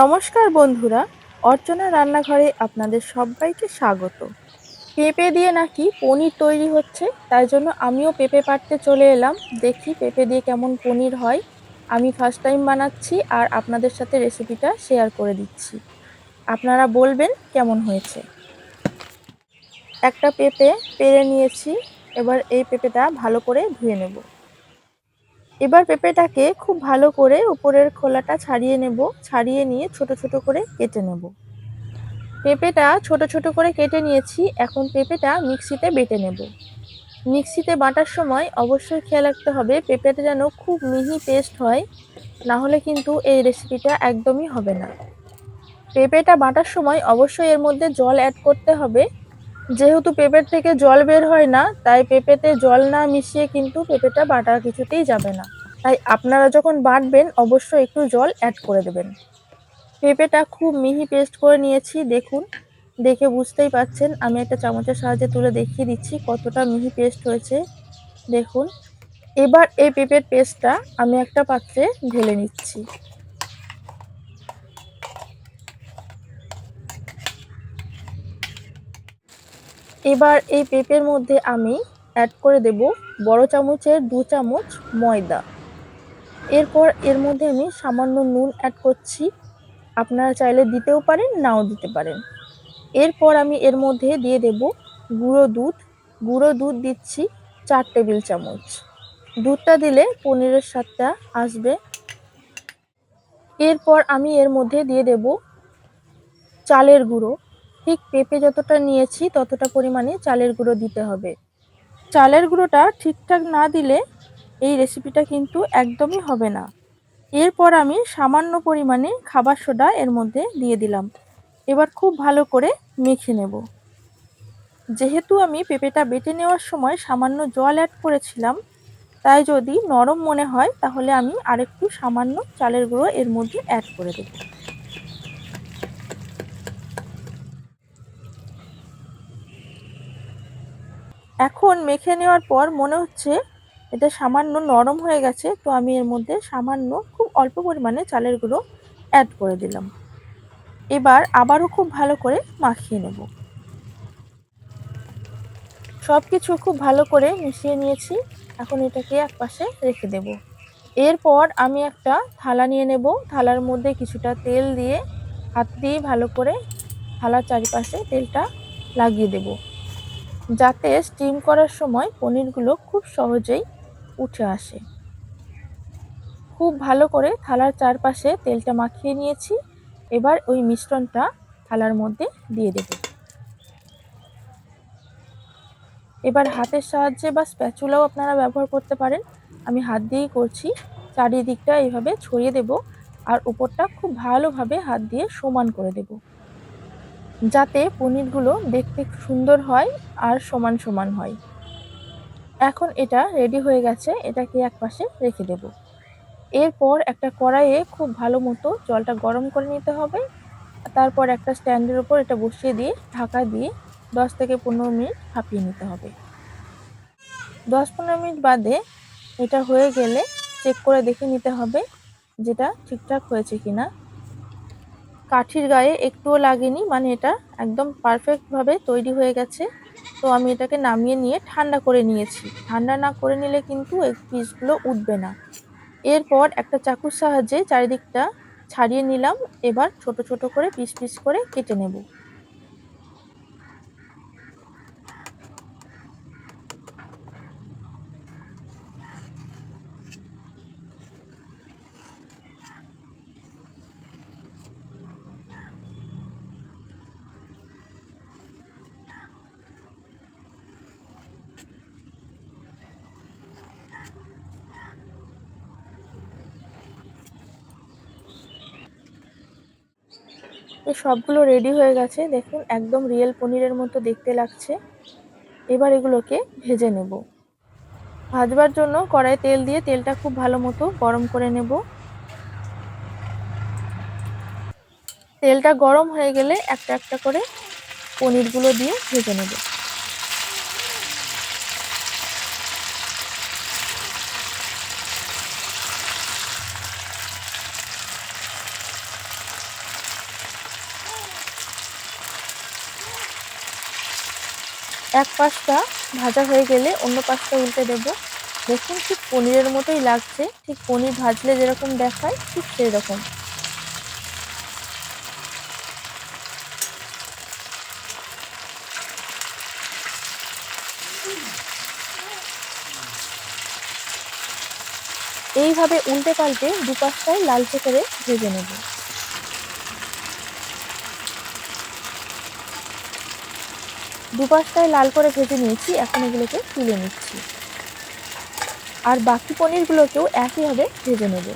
নমস্কার বন্ধুরা, অর্চনা রান্নাঘরে আপনাদের সবাইকে স্বাগত। পেঁপে দিয়ে নাকি পনির তৈরি হচ্ছে, তাই জন্য আমিও পেঁপে পাড়তে চলে এলাম। দেখি পেঁপে দিয়ে কেমন পনির হয়। আমি ফার্স্ট টাইম বানাচ্ছি আর আপনাদের সাথে রেসিপিটা শেয়ার করে দিচ্ছি। আপনারা বলবেন কেমন হয়েছে। একটা পেঁপে পেরে নিয়েছি, এবার এই পেঁপেটা ভালো করে ধুয়ে নেব। এবার পেঁপেটাকে খুব ভালো করে উপরের খোলাটা ছাড়িয়ে নেব, ছাড়িয়ে নিয়ে ছোট ছোট করে কেটে নেব। পেঁপেটা ছোট ছোট করে কেটে নিয়েছি, এখন পেঁপেটা মিক্সিতে বেটে নেব। মিক্সিতে বাটার সময় অবশ্যই খেয়াল রাখতে হবে, পেঁপেটা যেন খুব মিহি পেস্ট হয়, না হলে কিন্তু এই রেসিপিটা একদমই হবে না। পেঁপেটা বাটার সময় অবশ্যই এর মধ্যে জল অ্যাড করতে হবে যেহেতু পেঁপের থেকে জল বের হয় না, তাই পেঁপেতে জল না মিশিয়ে কিন্তু পেঁপেটা বাটা কিছুতেই যাবে না। তাই আপনারা যখন বাটবেন, অবশ্যই একটু জল অ্যাড করে দেবেন। পেঁপেটা খুব মিহি পেস্ট করে নিয়েছি, দেখুন। দেখে বুঝতেই পাচ্ছেন, আমি একটা চামচের সাহায্যে তুলে দেখিয়ে দিচ্ছি কতটা মিহি পেস্ট হয়েছে। দেখুন। এবার এই পেঁপের পেস্টটা আমি একটা পাত্রে ঢেলে নিচ্ছি। এবার এই পেঁপের মধ্যে আমি অ্যাড করে দেব বড় চামচের দু চামচ ময়দা। এরপর এর মধ্যে আমি সামান্য নুন অ্যাড করছি। আপনারা চাইলে দিতেও পারেন, নাও দিতে পারেন। এরপর আমি এর মধ্যে দিয়ে দেব গুঁড়ো দুধ। গুঁড়ো দুধ দিচ্ছি চার টেবিল চামচ। দুধটা দিলে পনিরের স্বাদটা আসবে। এরপর আমি এর মধ্যে দিয়ে দেব চালের গুঁড়ো। ঠিক পেঁপে যতটা নিয়েছি ততটা পরিমাণে চালের গুঁড়ো দিতে হবে। চালের গুঁড়োটা ঠিকঠাক না দিলে এই রেসিপিটা কিন্তু একদমই হবে না। এরপর আমি সামান্য পরিমাণে খাবার সোডা এর মধ্যে দিয়ে দিলাম। এবার খুব ভালো করে মেখে নেব। যেহেতু আমি পেঁপেটা বেটে নেওয়ার সময় সামান্য জল অ্যাড করেছিলাম, তাই যদি নরম মনে হয় তাহলে আমি আরেকটু সামান্য চালের গুঁড়ো এর মধ্যে অ্যাড করে দেব। এখন মেখে নেওয়ার পর মনে হচ্ছে এটা সামান্য নরম হয়ে গেছে, তো আমি এর মধ্যে সামান্য খুব অল্প পরিমাণে চালের গুঁড়ো অ্যাড করে দিলাম। এবার আবারও খুব ভালো করে মাখিয়ে নেব। সব কিছু খুব ভালো করে মিশিয়ে নিয়েছি, এখন এটাকে এক পাশে রেখে দেব। এরপর আমি একটা থালা নিয়ে নেব। থালার মধ্যে কিছুটা তেল দিয়ে, হাত দিয়ে ভালো করে থালার চারিপাশে তেলটা লাগিয়ে দেব। যাতে স্টিম করার সময় পনিরগুলো খুব সহজেই উঠে আসে। খুব ভালো করে থালার চারপাশে তেলটা মাখিয়ে নিয়েছি। এবার ওই মিশ্রণটা থালার মধ্যে দিয়ে দেব। এবার হাতের সাহায্যে বা স্প্যাচুলাও আপনারা ব্যবহার করতে পারেন। আমি হাত দিয়েই করছি। চারিদিকটা এইভাবে ছড়িয়ে দেব। আর উপরটা খুব ভালোভাবে হাত দিয়ে সমান করে দেব। যাতে পনিরগুলো দেখতে সুন্দর হয় আর সমান সমান হয়। এখন এটা রেডি হয়ে গেছে, এটাকে এক পাশে রেখে দেব। এরপর একটা কড়াইয়ে খুব ভালো মতো জলটা গরম করে নিতে হবে। তারপর একটা স্ট্যান্ডের উপর এটা বসিয়ে দিয়ে ঢাকা দিয়ে দশ থেকে পনেরো মিনিট ভাপিয়ে নিতে হবে। দশ পনেরো মিনিট বাদে এটা হয়ে গেলে চেক করে দেখে নিতে হবে যেটা ঠিকঠাক হয়েছে কিনা। কাঠির গায়ে একটুও লাগেনি মানে এটা একদম পারফেক্টভাবে তৈরি হয়ে গেছে। তো আমি এটাকে নামিয়ে নিয়ে ঠান্ডা করে নিয়েছি। ঠান্ডা না করে নিলে কিন্তু এই পিসগুলো উঠবে না। এরপর একটা চাকুর সাহায্যে চারিদিকটা ছাড়িয়ে নিলাম। এবার ছোট ছোট করে পিস পিস করে কেটে নেব। সবগুলো রেডি হয়ে গেছে। দেখুন, একদম রিয়েল পনিরের মতো দেখতে লাগছে। এবার এগুলোকে ভেজে নেব। ভাজবার জন্য কড়াই তেল দিয়ে তেলটা খুব ভালো মতো গরম করে নেব। তেলটা গরম হয়ে গেলে একটা একটা করে পনিরগুলো দিয়ে ভেজে নেব। এক পাশটা ভাজা হয়ে গেলে অন্য পাশটা উল্টে দেব। দেখুন ঠিক পনিরের মতোই লাগছে। ঠিক পনির ভাজলে যেরকম দেখায়, ঠিক সেই রকম এইভাবে উল্টে পাল্টে দুপাশটায় লালচে করে ভেজে নেব। দুপাশটায় লাল করে ভেজে নিয়েছি, এখন এগুলোকে তুলে নিচ্ছি। আর বাকি পনিরগুলোকেও একইভাবে ভেজে নেব।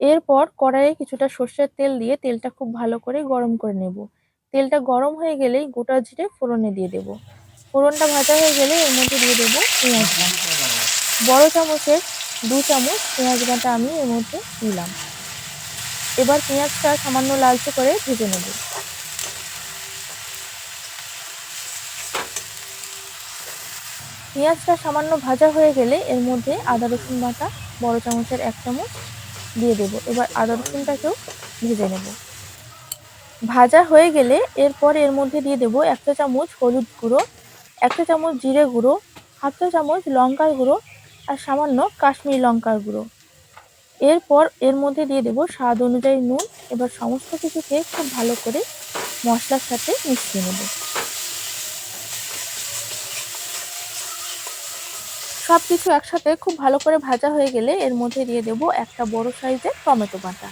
এরপর কড়াইয়ে কিছুটা সর্ষের তেল দিয়ে তেলটা খুব ভালো করে গরম করে নেব। তেলটা গরম হয়ে গেলেই গোটা জিরে ফোড়নে দিয়ে দেব। ফোড়নটা ভাজা হয়ে গেলে এর মধ্যে দিয়ে দেবো পেঁয়াজ বড় চামচের দু চামচ পেঁয়াজ বাটা আমি এর মধ্যে দিলাম। এবার পেঁয়াজটা সামান্য লালচে করে ভেজে নেব। পেঁয়াজটা সামান্য ভাজা হয়ে গেলে এর মধ্যে আদা রসুন বাটা, বড় চামচের এক চামচ দিয়ে দেব। এবার আদা রসুনটাকেও ভেজে নেব। ভাজা হয়ে গেলে এরপর এর মধ্যে দিয়ে দেব একটা চামচ হলুদ গুঁড়ো, একটা চামচ জিরে গুঁড়ো, হাফ চা চামচ লঙ্কার গুঁড়ো আর সামান্য কাশ্মীরি লঙ্কার গুঁড়ো। এরপর এর মধ্যে দিয়ে দেব স্বাদ অনুযায়ী নুন। এবার সমস্ত কিছুকে খুব ভালো করে মশলার সাথে মিশিয়ে নেব। সব কিছু একসাথে খুব ভালো করে ভাজা হয়ে গেলে এর মধ্যে দিয়ে দেব একটা বড় সাইজের টমেটো বাটা।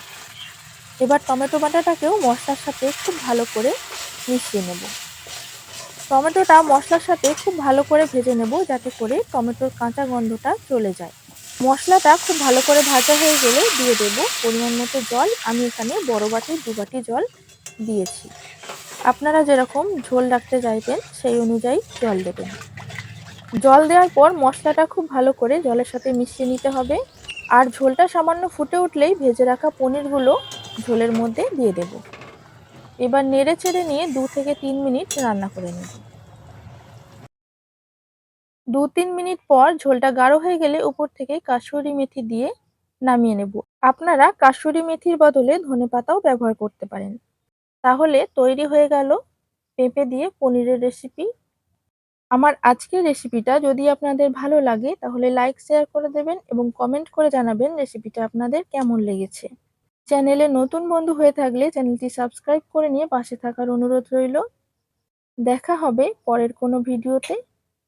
এবার টমেটো বাটাটাকেও মশলার সাথে খুব ভালো করে মিশিয়ে নেব। টমেটোটা মশলার সাথে খুব ভালো করে ভেজে নেব যাতে করে টমেটোর কাঁচা গন্ধটা চলে যায়। মশলাটা খুব ভালো করে ভাজা হয়ে গেলে দিয়ে দেব পরিমাণ মতো জল। আমি এখানে বড় বাটি, দু বাটি জল দিয়েছি। আপনারা যেরকম ঝোল রাখতে চাইবেন, সেই অনুযায়ী জল দেবেন। জল দেওয়ার পর মশলাটা খুব ভালো করে জলের সাথে মিশিয়ে নিতে হবে। আর ঝোলটা সামান্য ফুটে উঠলেই ভেজে রাখা পনিরগুলো ঝোলের মধ্যে দিয়ে দেব। এবার নেড়ে চেড়ে নিয়ে দু থেকে তিন মিনিট রান্না করে নেব। দু তিন মিনিট পর ঝোলটা গাঢ় হয়ে গেলে উপর থেকে কাসুরি মেথি দিয়ে নামিয়ে নেব। আপনারা কাসুরি মেথির বদলে ধনে পাতাও ব্যবহার করতে পারেন। তাহলে তৈরি হয়ে গেল পেঁপে দিয়ে পনিরের রেসিপি আমার আজকের রেসিপিটা যদি আপনাদের ভালো লাগে, তাহলে লাইক শেয়ার করে দেবেন এবং কমেন্ট করে জানাবেন রেসিপিটা আপনাদের কেমন লেগেছে। চ্যানেলে নতুন বন্ধু হয়ে থাকলে চ্যানেলটি সাবস্ক্রাইব করে নিয়ে পাশে থাকার অনুরোধ রইল। দেখা হবে পরের কোনো ভিডিওতে